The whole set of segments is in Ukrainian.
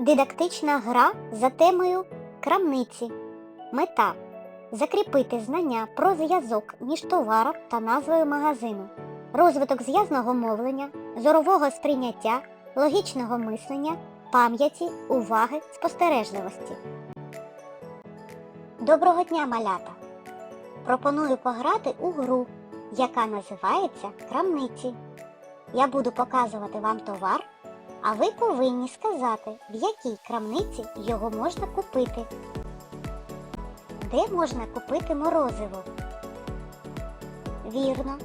Дидактична гра за темою крамниці. Мета закріпити знання про зв'язок між товаром та назвою магазину, розвиток зв'язного мовлення, зорового сприйняття, логічного мислення, пам'яті, уваги, спостережливості. Доброго дня, малята! Пропоную пограти у гру, яка називається Крамниці. Я буду показувати вам товар, а ви повинні сказати, в якій крамниці його можна купити. Де можна купити морозиво? Вірно,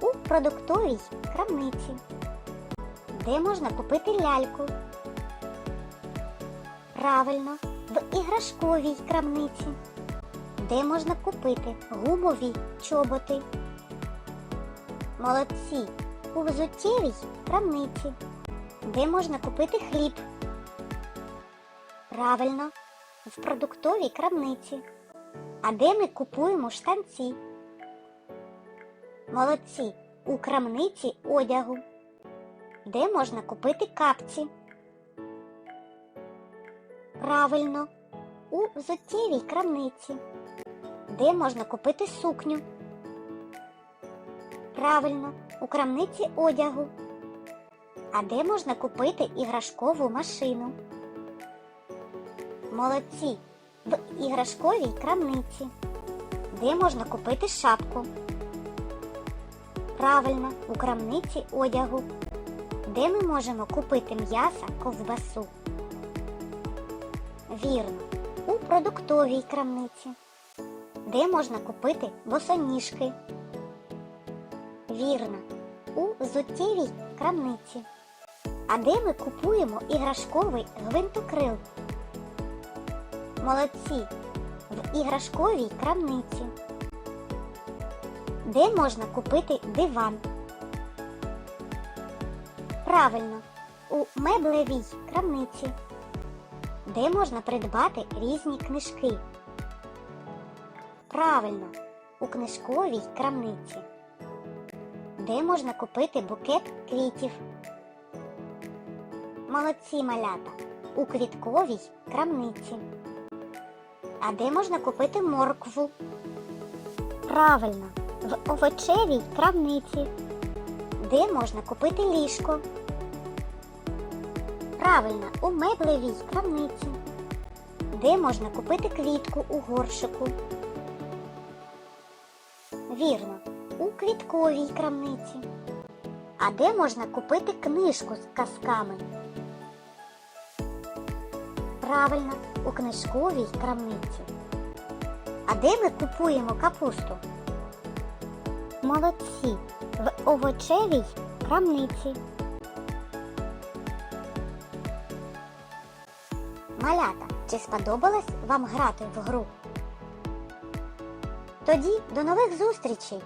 у продуктовій крамниці. Де можна купити ляльку? Правильно, в іграшковій крамниці. Де можна купити гумові чоботи? Молодці! У взуттєвій крамниці. Де можна купити хліб? Правильно, в продуктовій крамниці. А де ми купуємо штанці? Молодці, у крамниці одягу. Де можна купити капці? Правильно, у взуттєвій крамниці. Де можна купити сукню? Правильно, у крамниці одягу. А де можна купити іграшкову машину? Молодці! В іграшковій крамниці. Де можна купити шапку? Правильно, у крамниці одягу. Де ми можемо купити м'яса, ковбасу? Вірно, у продуктовій крамниці. Де можна купити босоніжки? Вірно, у взуттєвій крамниці. А де ми купуємо іграшковий гвинтокрил? Молодці! В іграшковій крамниці. Де можна купити диван? Правильно, у меблевій крамниці. Де можна придбати різні книжки? Правильно, у книжковій крамниці. Де можна купити букет квітів? Молодці малята у квітковій крамниці. А де можна купити моркву? Правильно, в овочевій крамниці. Де можна купити ліжко? Правильно, у меблевій крамниці. Де можна купити квітку у горшику? Вірно, у квітковій крамниці. А де можна купити книжку з казками? Правильно, у книжковій крамниці. А де ми купуємо капусту? Молодці, в овочевій крамниці. Малята, чи сподобалось вам грати в гру? Тоді до нових зустрічей!